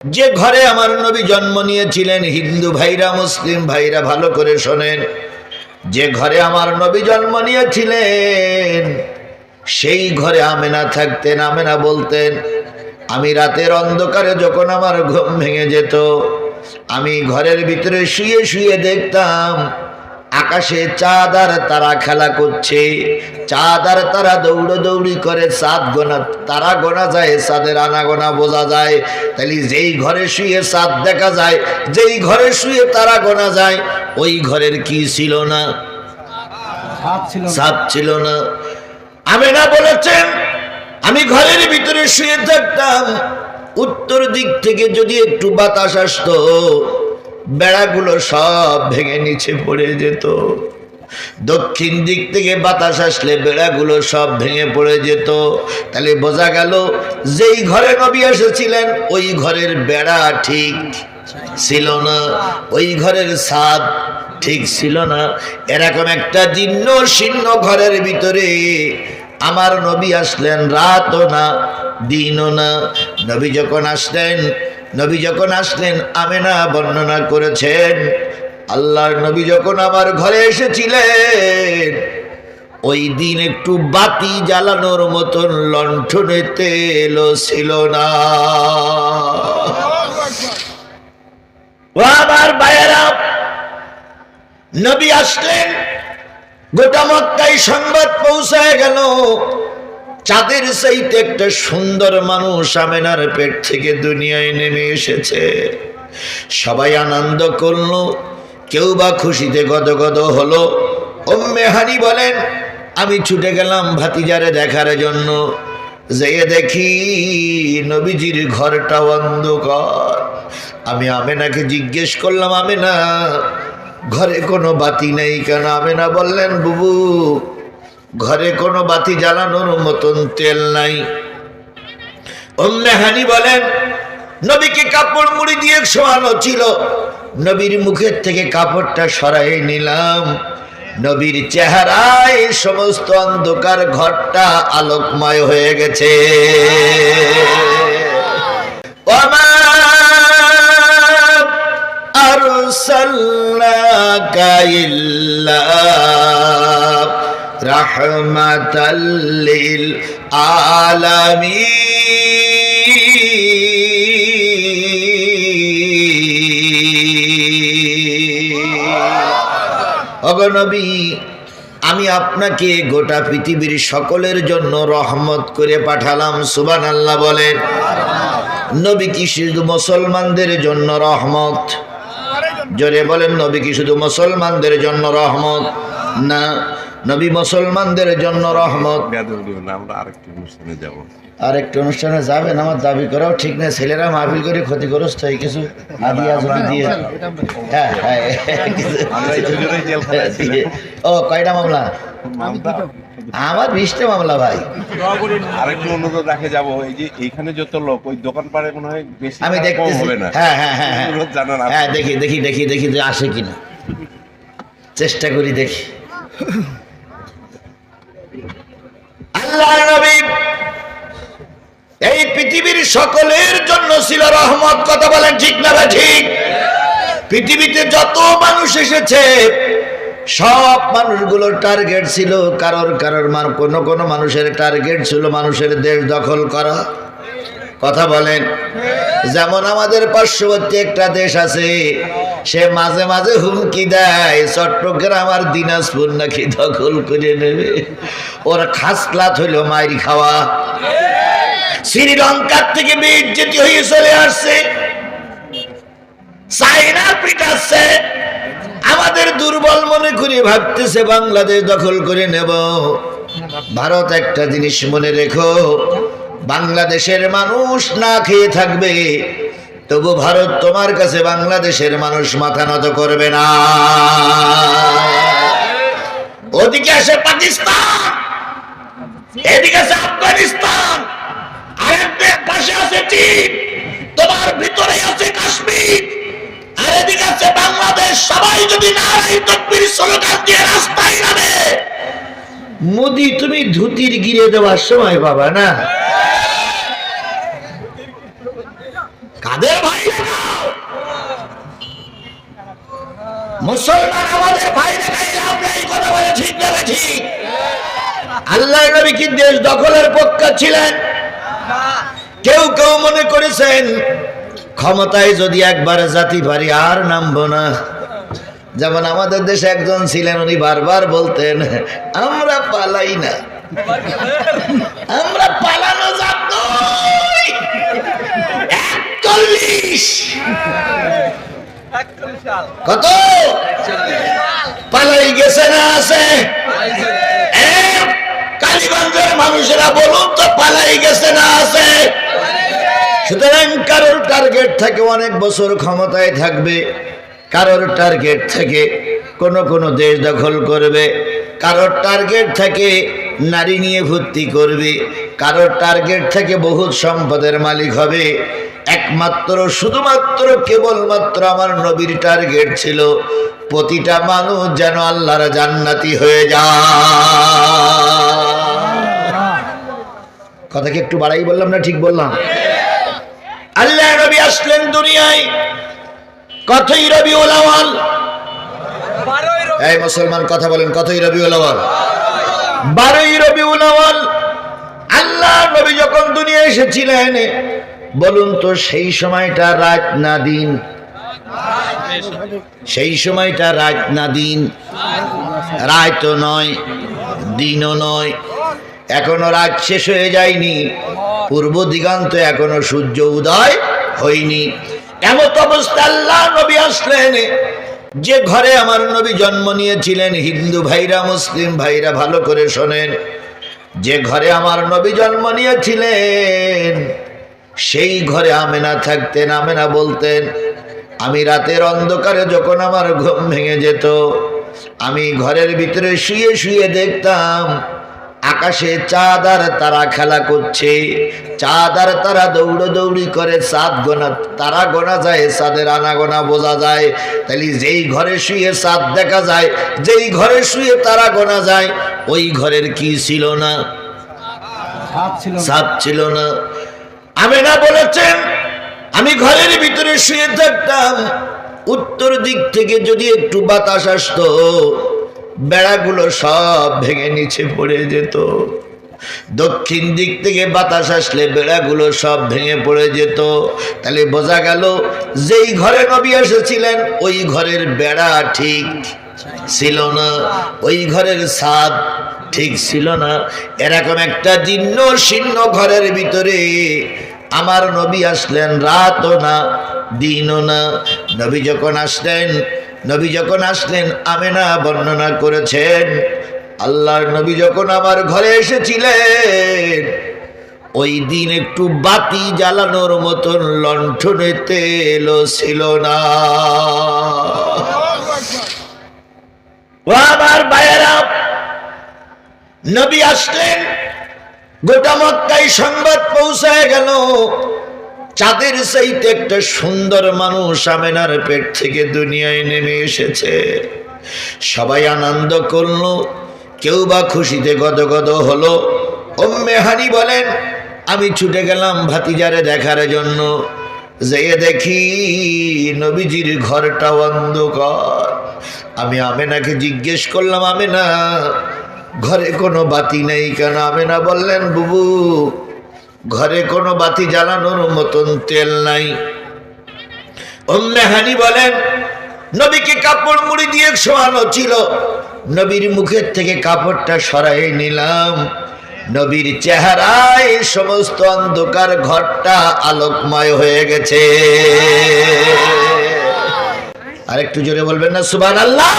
যে ঘরে আমার নবী জন্ম নিয়েছিলেন, হিন্দু ভাইরা মুসলিম ভাইরা ভালো করে শোনেন, যে ঘরে আমার নবী জন্ম নিয়েছিলেন, সেই ঘরে আমেনা থাকতেন, আমেনা বলতেন, আমি রাতের অন্ধকারে যখন আমার ঘুম ভেঙে যেত, আমি ঘরের ভিতরে শুয়ে শুয়ে দেখতাম আকাশে চাঁদ আর তারা খেলা করছে। চাঁদ আর তারা দৌড়ো দৌড়ি করে চাঁদ গোনা তারা গোনা যায় চাঁদের আনা গোনা বোঝা যায়। তাহলে যেই ঘরে শুয়ে চাঁদ দেখা যায় যেই ঘরে শুয়ে তারা গোনা যায় ওই ঘরের কি ছিল না? হাত ছিল না। আমি না। বলেছেন আমি ঘরের ভিতরে শুয়ে থাকতাম। উত্তর দিক থেকে যদি একটু বাতাস আসতো বেড়াগুলো সব ভেঙে নিচে পড়ে যেত। দক্ষিণ দিক থেকে বাতাস আসলে বেড়াগুলো সব ভেঙে পড়ে যেত। তাহলে বোঝা গেল, যেই ঘরে নবী এসেছিলেন, ওই ঘরের বেড়া ঠিক ছিল না। ওই ঘরের ছাদ ঠিক ছিল না। এরকম একটা জীর্ণ শীর্ণ ঘরের ভিতরে আমার নবী আসলেন, রাতও না, দিনও না। নবী যখন আসলেন নবী যখন আসলেন, আমেনা বর্ণনা করেছেন, আল্লাহর নবী যখন আমার ঘরে এসেছিলেন, ওই দিন একটু বাতি জ্বালানোর মতন লণ্ঠনে তেলও ছিল না। আমার ভাইয়েরা, নবী আসলেন, গোটা মক্কায় সংবাদ পৌঁছায় গেল। চাঁদের চাইতে একটা সুন্দর মানুষ আমেনার পেট থেকে দুনিয়ায় নেমে এসেছে। সবাই আনন্দ করল, কেউ বা খুশিতে গদগদ হলো। ওম্মে হানি বলেন, আমি ছুটে গেলাম ভাতিজারে দেখার জন্য। যেয়ে দেখি নবীজির ঘরটা অন্ধকার। আমি আমেনাকে জিজ্ঞেস করলাম, আমেনা, ঘরে কোনো বাতি নেই কেন? আমেনা বললেন, বুবু ঘরে কোনো বাতি জ্বালানোর মতন তেল নাই। হানি বলেন, নবীকে কাপড় মুড়ি দিয়ে শোয়ানো ছিল। নবীর মুখের থেকে কাপড়টা সরাই নিলাম। নবীর চেহারায় সমস্ত অন্ধকার ঘরটা আলোকময় হয়ে গেছে। ওমা আরসালনাকা লিল আলামিন। অগনবী আমি আপনাকে গোটা পৃথিবীর সকলের জন্য রহমত করে পাঠালাম সুবান আল্লাহ বলেন নবী কি শুধু মুসলমানদের জন্য রহমত? জোরে বলেন, নবী কি শুধু মুসলমানদের জন্য রহমত? না নবী মুসলমানদের জন্য রহমত। আরেকটি অনুষ্ঠানে যাব। আর একটা অনুষ্ঠানে যাবেন আমার দাবি করাও ঠিক না ছেলেরা মাহফিল করে ক্ষতিগ্রস্ত হয়ে কিছু আদিয়া যদি দিয়ে হ্যাঁ হ্যাঁ? ও কয়টা মামলা? আমার বিশটা মামলা ভাই। আরেকটু অনুরোধ রাখে যাব এই যে এইখানে যত লোক ওই দোকান পাড়ে মনে হয় বেশি আমি দেখতেছি। হবে না। হ্যাঁ হ্যাঁ হ্যাঁ হ্যাঁ। হ্যাঁ দেখি দেখি দেখি দেখি আসে কিনা। চেষ্টা করি দেখি। আল্লাহ নবী, এই পৃথিবীর সকলের জন্য ছিল রহমত, কথা বলেন ঠিক না ঠিক? পৃথিবীতে যত মানুষ এসেছে, সব মানুষগুলোর টার্গেট ছিল কারোর কারোর কোনো কোনো মানুষের টার্গেট ছিল মানুষের দেশ দখল করা। কথা বলেন, যেমন আমাদের পার্শ্ববর্তী একটা দেশ আছে সে মাঝে মাঝে হুমকি দেয়, চট্টগ্রাম আর দিনাজপুর নাকি দখল করে নেবে। ওর খাসলাত হইল মাইর খাওয়া। শ্রীলঙ্কার থেকে বেজ্জতি হয়ে চলে আসছে। চাইনা পিটাচ্ছে। আমাদের দুর্বল মনে করে ভাবতেছে, বাংলাদেশ দখল করে নেব। ভারত একটা জিনিস মনে রেখো, বাংলাদেশের মানুষ না খেয়ে থাকবে। তবু ভারত তোমার কাছে বাংলাদেশের মানুষ মাথা নত করবে না। ওদিকে আসে পাকিস্তান, এদিকে আছে আফগানিস্তান পাশে আছে চীন, তোমার ভিতরে আছে কাশ্মীর, আর এদিকে আছে বাংলাদেশ। সবাই যদি নারাই তকবির স্লোগান দিয়ে রাস্তায় নামে। মোদি, তুমি ধুতির গিরে দেওয়ার সময় বাবা না? কাদের ভাই? মুসলমান আমাদের ভাই আল্লাহ নবী কি দেশ দখলের পক্ষে ছিলেন? কেউ কেউ মনে করেছেন, ক্ষমতায় যদি একবার জাতি পারি আর নামবো না। যেমন আমাদের দেশে একজন ছিলেন, উনি বারবার বলতেন, আমরা পালাই না। আমরা পালানো একচল্লিশ কত? পালাই গেছে না আছে? কালীগঞ্জের মানুষেরা বলুন তো পালাই গেছে না আছে? সুতরাং কারোর টার্গেট থাকে অনেক বছর ক্ষমতায় থাকবে, কারোর টার্গেট থেকে কোন কোন দেশ দখল করবে, কারোর টার্গেট থেকে নারী নিয়ে ভর্তি করবে, কারোর টার্গেট থেকে বহুত সম্পদের মালিক হবে। একমাত্র শুধুমাত্র কেবলমাত্র আমার নবীর টার্গেট ছিল প্রতিটা মানুষ যেন আল্লাহর জান্নাতি হয়ে যায়। কথা কি একটু বাড়াই বললাম না ঠিক বললাম? আল্লাহ রবি আসলেন দুনিয়ায়। কথই রবি ওলাওয়াল এই মুসলমান কথা বলেন কথই রবি ওলাওয়াল বারোই রবি ওলাওয়াল আল্লাহ নবী যখন দুনিয়া এসেছিলেন বলুন তো, সেই সময়টা রাত না দিন? সেই সময়টা রাত না দিন? রাতও নয়, দিনও নয়। এখনও রাত শেষ হয়ে যায়নি। পূর্ব দিগান্ত এখনও সূর্য উদয় হয়নি। এমত অবস্থা আল্লাহ নবী আসলেন। যে ঘরে আমার নবী জন্ম নিয়েছিলেন, হিন্দু ভাইরা, মুসলিম ভাইরা ভালো করে শোনেন। যে ঘরে আমার নবী জন্ম নিয়েছিলেন সেই ঘরে আমেনা থাকতেন আমেনা বলতেন আমি রাতের অন্ধকারে যখন আমার ঘুম ভেঙে যেত আমি ঘরের ভিতরে শুয়ে শুয়ে দেখতাম আকাশে চাঁদ আর তারা খেলা করছে চাঁদ আর তারা দৌড়ো দৌড়ি করে চাঁদ গোনা তারা গোনা যায় চাঁদের আনা গোনা বোঝা যায় তাহলে যেই ঘরে শুয়ে চাঁদ দেখা যায় যেই ঘরে শুয়ে তারা গোনা যায় ওই ঘরের কি ছিল না হাত ছিল না। আমেনা বলেছেন, আমি ঘরের ভিতরে শুয়ে থাকতাম। উত্তর দিক থেকে যদি একটু বাতাস আসতো, বেড়াগুলো সব ভেঙে নিচে পড়ে যেত। দক্ষিণ দিক থেকে বাতাস আসলে বেড়াগুলো সব ভেঙে পড়ে যেত। তাহলে বোঝা গেল, যেই ঘরে নবী এসেছিলেন, ওই ঘরের বেড়া ঠিক ছিল না। ওই ঘরের ছাদ ঠিক ছিল না। এরকম একটা জীর্ণ শীর্ণ ঘরের ভিতরে আমার নবী আসলেন, রাতও না, দিনও না। নবী যখন আসলেন, নবী যখন আসলেন, আমেনা বর্ণনা করেছেন, আল্লাহর নবী যখন আমার ঘরে এসেছিলেন, ওই দিন একটু বাতি জ্বালানোর মতন লণ্ঠনে তেলও ছিল না। ও আমার ভাইয়েরা, নবী আসলেন গোটা মক্কায় সংবাদ পৌঁছায় গেল। চাঁদের চাইতে একটা সুন্দর মানুষ আমেনার পেট থেকে দুনিয়ায় নেমে এসেছে। সবাই আনন্দ করল, কেউ বা খুশিতে গদগদ হলো। ওম্মে হানি বলেন, আমি ছুটে গেলাম ভাতিজারে দেখার জন্য। যেয়ে দেখি নবীজির ঘরটা অন্ধকার। আমি আমেনাকে জিজ্ঞেস করলাম, আমেনা ঘরে কোনো বাতি নেই কেন? আমেনা বললেন, বুবু, ঘরে কোনো বাতি জ্বালানোর মতন তেল নাই। হানি বলেন, নবীকে কাপড় মুড়ি দিয়ে শোয়ানো ছিল। নবীর মুখের থেকে কাপড়টা সরাই নিলাম। নবীর চেহারায় সমস্ত অন্ধকার ঘরটা আলোকময় হয়ে গেছে। আরেকটু জোরে বলবেন না সুবান আল্লাহ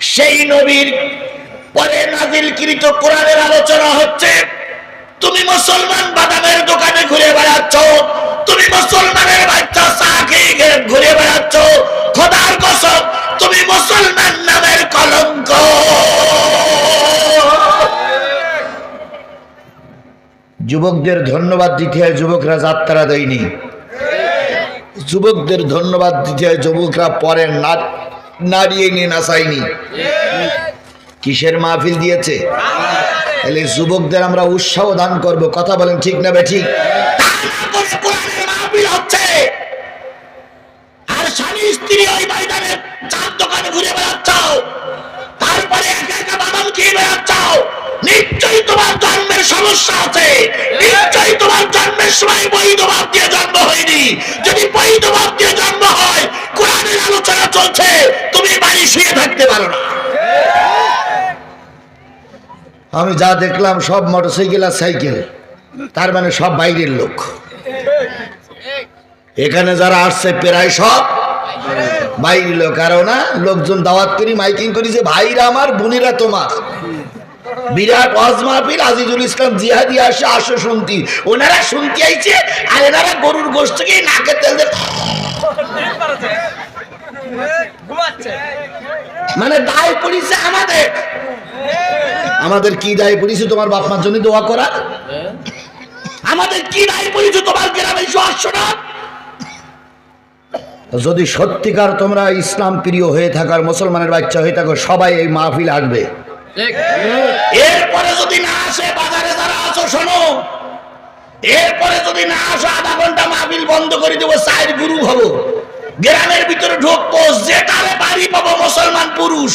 সেই নবীর পরে নাজিল নাজিলকৃত কোরআনের আলোচনা হচ্ছে, তুমি মুসলমান বাদামের দোকানে ঘুরে বেড়াচ্ছ, তুমি মুসলমানের বাচ্চা চা খেয়ে ঘুরে বেড়াচ্ছ, খোদার কসম, তুমি মুসলমান নামের কলঙ্ক। যুবকদের ধন্যবাদ দিতে হয়, যুবকরা যাত্রা দেয়নি। যুবকদের ধন্যবাদ দিতে হয়, যুবকরা পরে না নাড়িয়ে নিয়ে নাচায়নি কিসের মাহফিল দিয়েছে? তাহলে যুবকদের আমরা উৎসাহ দান করব। কথা বলেন ঠিক না বে ঠিক? মাহফিল হচ্ছে। আর স্বামী স্ত্রী ওই ময়দানে চার দোকানে ঘুরে বেড়াচ্ছাও। তারপরে একা একা বাদাম খেয়ে বেড়াচ্ছাও। নিশ্চয়ই তোমার সমস্যা তোমার হয়নি। যদি বৈধ বাপ দিয়ে জন্ম হয়, কোরআনের আলোচনা চলছে। শুয়ে থাকতে পারো না। আমি যা দেখলাম সব মোটরসাইকেল আর সাইকেল তার মানে সব বাইরের লোক। এখানে যারা আসছে প্রায় সব বাইরের লোক আরও না লোকজন দাওয়াত করি মাইকিং করি যে ভাইরা আমার বোনেরা তোমার। বিরাট ওয়াজ মাহফিল আজিজুল ইসলাম জিহাদি আসে আসো শুনতি। ওনারা শুনতে আইছে আর এনারা গরুর গোষ্ঠকে নাকে তেল দিয়ে মানে দায় পড়িছে আমাদের। আমাদের কি দায় পড়িছে তোমার বাপ মার জন্য দোয়া করা? আমাদের কি দায় পড়িছে তোমার গ্রামে এসে আসছো না? যদি সত্যিকার তোমরা ইসলাম প্রিয় হয়ে থাকার মুসলমানের বাচ্চা হয়ে থাকো সবাই এই মাহফিল আসবে। এরপরে যদি না আসে বাজারে যারা আছো শোনো। এরপরে যদি না আসো আধা ঘণ্টা মাহফিল বন্ধ করে দেবো সাইড গুরু হব। গ্রামের ভিতরে ঢুকবো যেটারে বাড়ি পাবো মুসলমান পুরুষ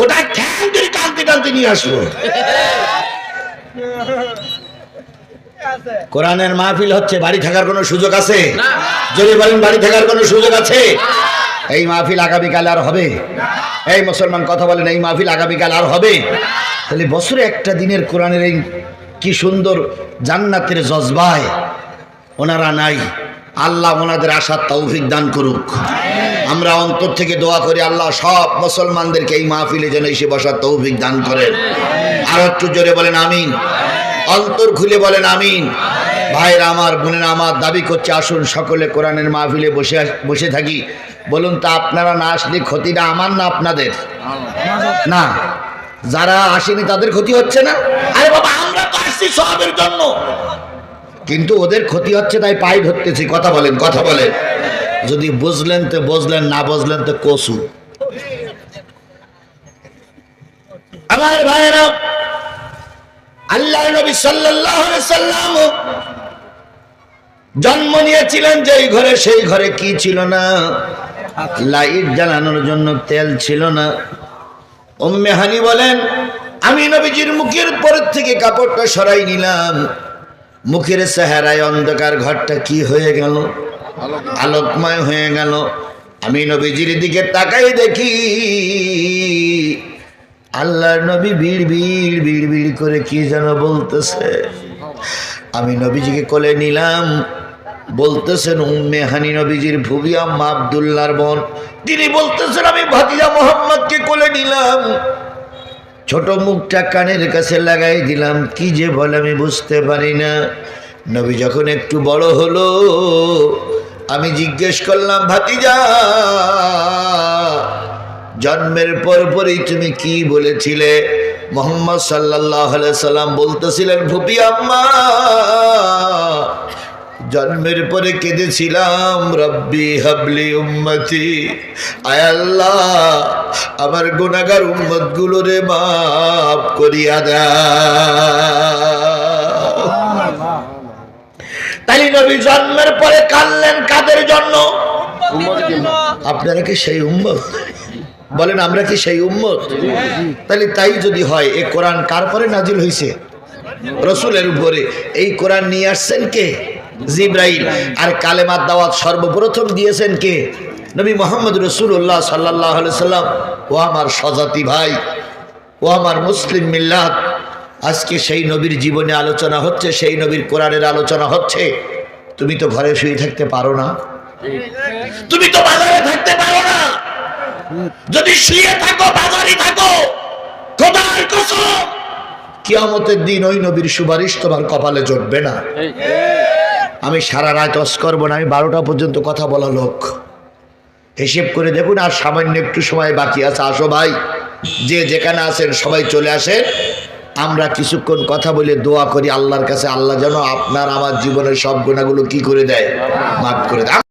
ওটা ঠ্যাং টানতে টানতে নিয়ে আসব। কোরআনের মাহফিল হচ্ছে বাড়ি থাকার কোনো সুযোগ আছে? যদি বলেন বাড়ি থাকার কোনো সুযোগ আছে? এই মাহফিল আগামীকাল আর হবে। এই মুসলমান কথা বলেন এই মাহফিল আগামীকাল আর হবে। তাহলে বছরে একটা দিনের কোরআনের এই কি সুন্দর জান্নাতের জজবায় ওনারা নাই। আল্লাহ ওনাদের আশার তৌফিক দান করুক। আমরা অন্তর থেকে দোয়া করি, আল্লাহ সব মুসলমানদেরকে এই মাহফিলে যেন এসে বসার তৌফিক দান করেন। আর একটু জোরে বলেন আমিন। অন্তর খুলে বলেন আমিন। ভাইরা আমার, বোনেরা আমার, দাবি করছে, আসুন সকলে কোরআনের মাহফিলে বসে বসে থাকি। বলুন তা, আপনারা না আসলে ক্ষতিটা আমার না আপনাদের? না। যারা আসেনি তাদের ক্ষতি হচ্ছে না? আরে বাবা, আমরা তো আসছি সবের জন্য। কিন্তু ওদের ক্ষতি হচ্ছে, তাই পাই ধরতেছি। কথা বলেন কথা বলেন। যদি বুঝলেন তো বুঝলেন, না বুঝলেন তো কসু। আমার ভাইয়েরা আল্লাহ নবী সাল্লাম জন্ম নিয়েছিলেন, যেই ঘরে সেই ঘরে কি ছিল না? লাইট জ্বালানোর জন্য তেল ছিল না। উম্মে হানি বলেন, আমি নবীজির মুখের পরের থেকে কাপড়টা সরাই নিলাম। মুখের চেহারায় অন্ধকার ঘরটা কি হয়ে গেল? আলোকময় হয়ে গেল। আমি নবীজির দিকে তাকাই দেখি, আল্লাহর নবী বিড় বিড় বিড় ভিড় করে কি যেন বলতেছে। আমি নবীজিকে কোলে নিলাম, বলতেছেন, উম্মে হানি নবীজির ভুবি আম্মা আবদুল্লাহর বোন। তিনি বলতেছেন, আমি ভাতিজা মোহাম্মদকে কোলে নিলাম। ছোট মুখটা কানের কাছে লাগাই দিলাম, কি যে বলে আমি বুঝতে পারি না। নবী যখন একটু বড় হলো, আমি জিজ্ঞেস করলাম, ভাতিজা, জন্মের পর পরই তুমি কি বলেছিলে? মোহাম্মদ সাল্লাহ সাল্লাম বলতেছিলেন, ভুপি আম্মা জন্মের পরে কেঁদেছিলাম রব্বি হাবলি উম্মতি। আয় আল্লাহ আমার গুনাগার উম্মত গুলোরে মাফ করিয়া দাও। তাই নবী জন্মের পরে কানলেন কাদের জন্য? আপনারা কি সেই উম্মত? বলেন আমরা কি সেই উম্মত? তাহলে তাই যদি হয় এ কোরআন কার পরে নাজিল হয়েছে রসুলের উপরে। এই কোরআন নিয়ে আসছেন কে? জিব্রাইল। আর কালেমার দাওয়াত সর্বপ্রথম দিয়েছেন কে? নবী মোহাম্মদ রসুল্লাহ সাল্লাহ সাল্লাম ও আমার স্বজাতি ভাই, ও আমার মুসলিম মিল্লাত। আজকে সেই নবীর জীবনে আলোচনা হচ্ছে, সেই নবীর কোরআনের আলোচনা হচ্ছে। তুমি তো ঘরে শুয়ে থাকতে পারো না। তুমি তো বাজারে থাকতে পারো না। যদি শুয়ে থাকো, বাজারে থাকো, খোদার দিন ওই নবীর সুপারিশ তোমার কপালে জটবে না। আমি সারা রাত অস করব না, আমি বারোটা পর্যন্ত কথা বলা লোক। হিসেব করে দেখুন, আর সামান্য একটু সময় বাকি আছে। আসো ভাই, যে যেখানে আছেন সবাই চলে আসে আমরা কিছুক্ষণ কথা বলে দোয়া করি আল্লাহর কাছে। আল্লাহ যেন আপনার, আমার জীবনের সব গুণাগুলো কি করে দেয়? মাফ করে দেয়